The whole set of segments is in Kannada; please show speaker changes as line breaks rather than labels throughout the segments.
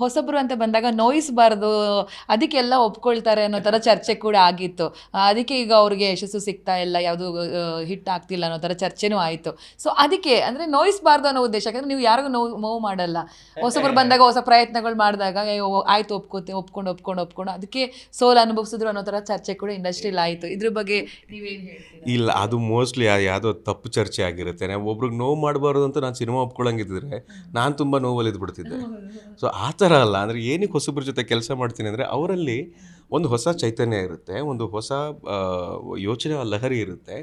ಹೊಸಬ್ರು ಅಂತ ಬಂದಾಗ ನೋಯಿಸಬಾರ್ದು ಅದಕ್ಕೆಲ್ಲ ಒಪ್ಕೊಳ್ತಾರೆ ಅನ್ನೋ ಥರ ಚರ್ಚೆ ಕೂಡ ಆಗಿತ್ತು. ಅದಕ್ಕೆ ಈಗ ಅವ್ರಿಗೆ ಯಶಸ್ಸು ಸಿಗ್ತಾ ಇಲ್ಲ ಯಾವುದು ಹಿಟ್ ಆಗ್ತಿಲ್ಲ ಅನ್ನೋ ಥರ ಚರ್ಚೆನೂ ಆಯಿತು. ಸೊ ಅದಕ್ಕೆ ಅಂದರೆ ನೋಯಿಸಬಾರ್ದು ಅನ್ನೋ ಉದ್ದೇಶ ಯಾಕಂದರೆ ನೀವು ಯಾರಿಗೂ ನೋವು ನೋವು ಮಾಡಲ್ಲ. ಹೊಸಬ್ರು ಬಂದಾಗ ಹೊಸ ಪ್ರಯತ್ನಗಳು ಮಾಡಿದಾಗ ಆಯ್ತು ಒಪ್ಕೋತೆ ಒಪ್ಕೊಂಡು ಒಪ್ಕೊಂಡು ಒಪ್ಕೊಂಡು ಅದಕ್ಕೆ ಸೋಲು ಅನುಭವಿಸಿದ್ರು ಅನ್ನೋ ಥರ ಚರ್ಚೆ ಕೂಡ ಇಂಡಸ್ಟ್ರಿಯಲ್ಲಿ ಆಯಿತು. ಇದ್ರ ಬಗ್ಗೆ ನೀವೇನು ಹೇಳ್ತೀರಾ?
ಇಲ್ಲ ಅದು ಮೋಸ್ಟ್ಲಿ ಯಾವುದೋ ತಪ್ಪು ಚರ್ಚೆ ಆಗಿರುತ್ತೆ. ಒಬ್ರಿಗೆ ನೋವು ಮಾಡಬಾರ್ದು ಅಂತ ನಾನು ಸಿನಿಮಾ ಒಪ್ಕೊಳ್ಳಂಗಿದ್ದರೆ ನಾನು ತುಂಬ ನೋವಲ್ಲಿ ಇದ್ಬಿಡ್ತಿದ್ದೆ ಸೊ ಆ ಥರ ಅಲ್ಲ. ಅಂದರೆ ಏನಕ್ಕೆ ಹೊಸಬ್ರ ಜೊತೆ ಕೆಲಸ ಮಾಡ್ತೀನಿ ಅಂದರೆ ಅವರಲ್ಲಿ ಒಂದು ಹೊಸ ಚೈತನ್ಯ ಇರುತ್ತೆ, ಒಂದು ಹೊಸ ಯೋಚನೆ ಲಹರಿ ಇರುತ್ತೆ.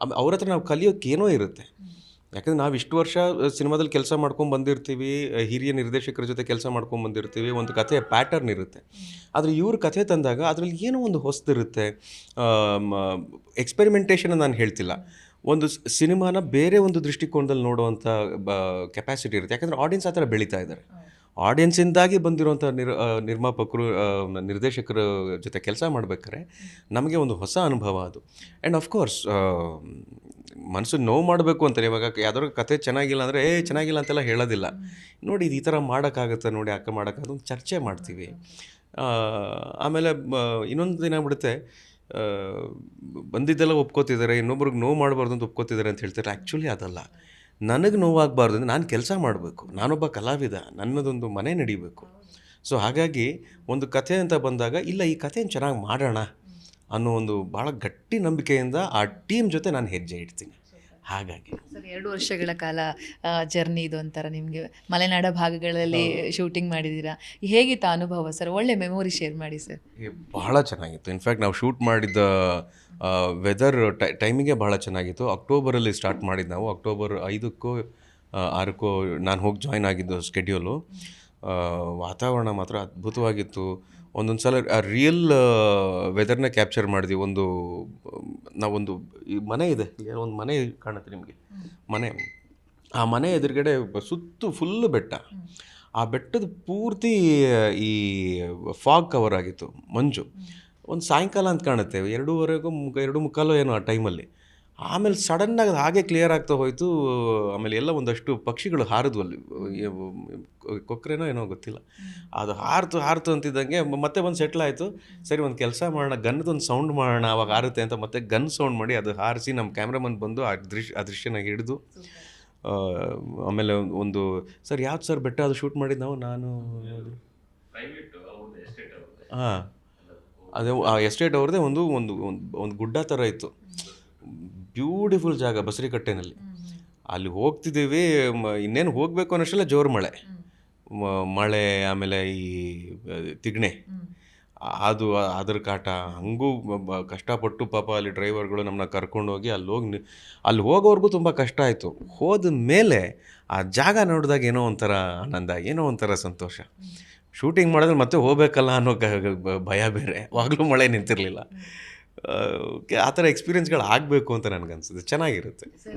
ಆಮೇಲೆ ಅವ್ರ ಹತ್ರ ನಾವು ಕಲಿಯೋಕ್ಕೇನೋ ಇರುತ್ತೆ. ಯಾಕಂದ್ರೆ ನಾವು ಇಷ್ಟು ವರ್ಷ ಸಿನಿಮಾದಲ್ಲಿ ಕೆಲಸ ಮಾಡ್ಕೊಂಡು ಬಂದಿರ್ತೀವಿ ಹಿರಿಯ ನಿರ್ದೇಶಕರ ಜೊತೆ ಕೆಲಸ ಮಾಡ್ಕೊಂಡು ಬಂದಿರ್ತೀವಿ, ಒಂದು ಕಥೆಯ ಪ್ಯಾಟರ್ನ್ ಇರುತ್ತೆ. ಆದರೆ ಇವ್ರ ಕಥೆ ತಂದಾಗ ಅದರಲ್ಲಿ ಏನೋ ಒಂದು ಹೊಸದಿರುತ್ತೆ. ಎಕ್ಸ್ಪೆರಿಮೆಂಟೇಷನ್ ನಾನು ಹೇಳ್ತಿಲ್ಲ. ಒಂದು ಸಿನಿಮಾನ ಬೇರೆ ಒಂದು ದೃಷ್ಟಿಕೋನದಲ್ಲಿ ನೋಡುವಂಥ ಬ ಕೆಪಾಸಿಟಿ ಇರುತ್ತೆ. ಯಾಕಂದರೆ ಆಡಿಯನ್ಸ್ ಆ ಥರ ಬೆಳೀತಾ ಇದ್ದಾರೆ. ಆಡಿಯನ್ಸಿಂದಾಗಿ ಬಂದಿರುವಂಥ ನಿರ್ ನಿರ್ಮಾಪಕರು ನಿರ್ದೇಶಕರ ಜೊತೆ ಕೆಲಸ ಮಾಡ್ಬೇಕಾದ್ರೆ ನಮಗೆ ಒಂದು ಹೊಸ ಅನುಭವ ಅದು. ಆ್ಯಂಡ್ ಅಫ್ಕೋರ್ಸ್ ಮನಸ್ಸು ನೋವು ಮಾಡಬೇಕು ಅಂತಾರೆ. ಇವಾಗ ಯಾವ್ದಾದ್ರು ಕತೆ ಚೆನ್ನಾಗಿಲ್ಲ ಅಂದರೆ, ಏ, ಚೆನ್ನಾಗಿಲ್ಲ ಅಂತೆಲ್ಲ ಹೇಳೋದಿಲ್ಲ. ನೋಡಿ, ಇದು ಈ ಥರ ಮಾಡೋಕ್ಕಾಗುತ್ತೆ ನೋಡಿ, ಅಕ್ಕ ಮಾಡೋಕ್ಕಾಗ ಒಂದು ಚರ್ಚೆ ಮಾಡ್ತೀವಿ. ಆಮೇಲೆ ಇನ್ನೊಂದು ದಿನ ಬಿಡುತ್ತೆ. ಬಂದಿದ್ದೆಲ್ಲ ಒಪ್ಕೋತಿದ್ದಾರೆ, ಇನ್ನೊಬ್ರಿಗೆ ನೋವು ಮಾಡಬಾರ್ದು ಅಂತ ಒಪ್ಕೋತಿದ್ದಾರೆ ಅಂತ ಹೇಳ್ತಾರೆ. ಆ್ಯಕ್ಚುಲಿ ಅದಲ್ಲ. ನನಗೆ ನೋವಾಗಬಾರ್ದು ಅಂದರೆ ನಾನು ಕೆಲಸ ಮಾಡಬೇಕು. ನಾನೊಬ್ಬ ಕಲಾವಿದ, ನನ್ನದೊಂದು ಮನೆ ನಡಿಬೇಕು. ಸೊ ಹಾಗಾಗಿ ಒಂದು ಕಥೆ ಅಂತ ಬಂದಾಗ, ಇಲ್ಲ, ಈ ಕಥೆನ ಚೆನ್ನಾಗಿ ಮಾಡೋಣ ಅನ್ನೋ ಒಂದು ಭಾಳ ಗಟ್ಟಿ ನಂಬಿಕೆಯಿಂದ ಆ ಟೀಮ್ ಜೊತೆ ನಾನು ಹೆಜ್ಜೆ ಇಡ್ತೀನಿ. ಹಾಗಾಗಿ.
ಸರ್ ಎರಡು ವರ್ಷಗಳ ಕಾಲ ಜರ್ನಿ ಇದು ಅಂತಾರೆ ನಿಮಗೆ? ಮಲೆನಾಡ ಭಾಗಗಳಲ್ಲಿ ಶೂಟಿಂಗ್ ಮಾಡಿದ್ದೀರಾ ಹೇಗಿತ್ತು ಅನುಭವ ಸರ್? ಒಳ್ಳೆ ಮೆಮೊರಿ ಶೇರ್ ಮಾಡಿ ಸರ್.
ಬಹಳ ಚೆನ್ನಾಗಿತ್ತು. ಇನ್ಫ್ಯಾಕ್ಟ್ ನಾವು ಶೂಟ್ ಮಾಡಿದ್ದ ವೆದರ್ ಟೈಮಿಗೆ ಬಹಳ ಚೆನ್ನಾಗಿತ್ತು. ಅಕ್ಟೋಬರಲ್ಲಿ ಸ್ಟಾರ್ಟ್ ಮಾಡಿದ್ದು ನಾವು. ಅಕ್ಟೋಬರ್ ಐದಕ್ಕೂ ಆರಕ್ಕೂ ಆರಕ್ಕೋ ನಾನು ಹೋಗಿ ಜಾಯ್ನ್ ಆಗಿದ್ದು ಸ್ಕೆಡ್ಯೂಲು ವಾತಾವರಣ ಮಾತ್ರ ಅದ್ಭುತವಾಗಿತ್ತು. ಒಂದೊಂದು ಸಲ ಆ ರಿಯಲ್ ವೆದರ್ನ ಕ್ಯಾಪ್ಚರ್ ಮಾಡಿದ್ವಿ. ಒಂದು ನಾವೊಂದು ಈ ಮನೆ ಇದೆ. ಒಂದು ಮನೆ ಕಾಣುತ್ತೆ ನಿಮಗೆ. ಮನೆ. ಆ ಮನೆ ಎದುರುಗಡೆ ಸುತ್ತು ಫುಲ್ಲು ಬೆಟ್ಟ. ಆ ಬೆಟ್ಟದ ಪೂರ್ತಿ, ಈ ಫಾಗ್ ಕವರ್ ಆಗಿತ್ತು. ಮಂಜು. ಒಂದು ಸಾಯಂಕಾಲ ಅಂತ ಕಾಣುತ್ತೆ. ಎರಡೂವರೆಗೂ ಮುಖ ಎರಡು ಮುಕ್ಕಾಲು ಏನೋ ಆ ಟೈಮಲ್ಲಿ ಆಮೇಲೆ ಸಡನ್ನಾಗಿ ಅದು ಹಾಗೆ ಕ್ಲಿಯರ್ ಆಗ್ತಾ ಹೋಯಿತು. ಆಮೇಲೆ ಎಲ್ಲ ಒಂದಷ್ಟು ಪಕ್ಷಿಗಳು ಹಾರಿದ್ವು ಅಲ್ಲಿ. ಕೊಕ್ಕರೇನೋ ಏನೋ ಗೊತ್ತಿಲ್ಲ. ಅದು ಹಾರ್ತು ಹಾರ್ತು ಅಂತಿದ್ದಂಗೆ ಮತ್ತೆ ಒಂದು ಸೆಟ್ಲ್ ಆಯಿತು. ಸರಿ, ಒಂದು ಕೆಲಸ ಮಾಡೋಣ ಗನ್ನದೊಂದು ಸೌಂಡ್ ಮಾಡೋಣ, ಅವಾಗ ಹಾರುತ್ತೆ ಅಂತ ಮತ್ತೆ ಗನ್ ಸೌಂಡ್ ಮಾಡಿ ಅದು ಹಾರಿಸಿ ನಮ್ಮ ಕ್ಯಾಮ್ರಾಮನ್ ಬಂದು ಆ ದೃಶ್ಯ, ಆ ದೃಶ್ಯನ ಹಿಡಿದು ಆಮೇಲೆ ಒಂದು, ಸರ್, ಯಾವ್ದು ಸರ್ ಬೆಟ್ಟ? ಅದು ಶೂಟ್ ಮಾಡಿದ್ದು ನಾವು, ನಾನು ಹಾಂ. ಅದೇ, ಆ ಎಸ್ಟೇಟ್ ಅವ್ರದ್ದೇ ಒಂದು ಒಂದು ಒಂದು ಗುಡ್ಡ ಥರ ಇತ್ತು. ಬ್ಯೂಟಿಫುಲ್ ಜಾಗ ಬಸರಿಕಟ್ಟೆನಲ್ಲಿ. ಅಲ್ಲಿ ಹೋಗ್ತಿದ್ದೀವಿ ಮ- ಇನ್ನೇನು ಹೋಗಬೇಕು ಅನ್ನೋಷ್ಟೆಲ್ಲ ಜೋರು ಮಳೆ. ಮ- ಮಳೆ ಆಮೇಲೆ ಈ ತಿಗ್ಣೆ. ಅದು ಅದ್ರ ಕಾಟ ಹಂಗೂ ಕಷ್ಟಪಟ್ಟು ಪಾಪ ಅಲ್ಲಿ ಡ್ರೈವರ್ಗಳು ನಮ್ಮನ್ನ ಕರ್ಕೊಂಡೋಗಿ ಅಲ್ಲಿ ಹೋಗಿ ಅಲ್ಲಿ ಹೋಗೋವರೆಗೂ ತುಂಬ ಕಷ್ಟ ಆಯಿತು. ಹೋದ ಮೇಲೆ ಆ ಜಾಗ ನೋಡಿದಾಗ ಏನೋ ಒಂಥರ ಆನಂದ ಏನೋ ಒಂಥರ ಸಂತೋಷ. ಶೂಟಿಂಗ್ ಮಾಡಿದ್ರೆ ಮತ್ತೆ ಹೋಗ್ಬೇಕಲ್ಲ ಅನ್ನೋ ಭಯ ಬೇರೆ. ಆವಾಗಲೂ ಮಳೆ ನಿಂತಿರಲಿಲ್ಲ. ಆ ಥರ ಎಕ್ಸ್ಪೀರಿಯನ್ಸ್ಗಳು ಆಗಬೇಕು ಅಂತ ನನಗನ್ಸುತ್ತೆ. ಚೆನ್ನಾಗಿರುತ್ತೆ.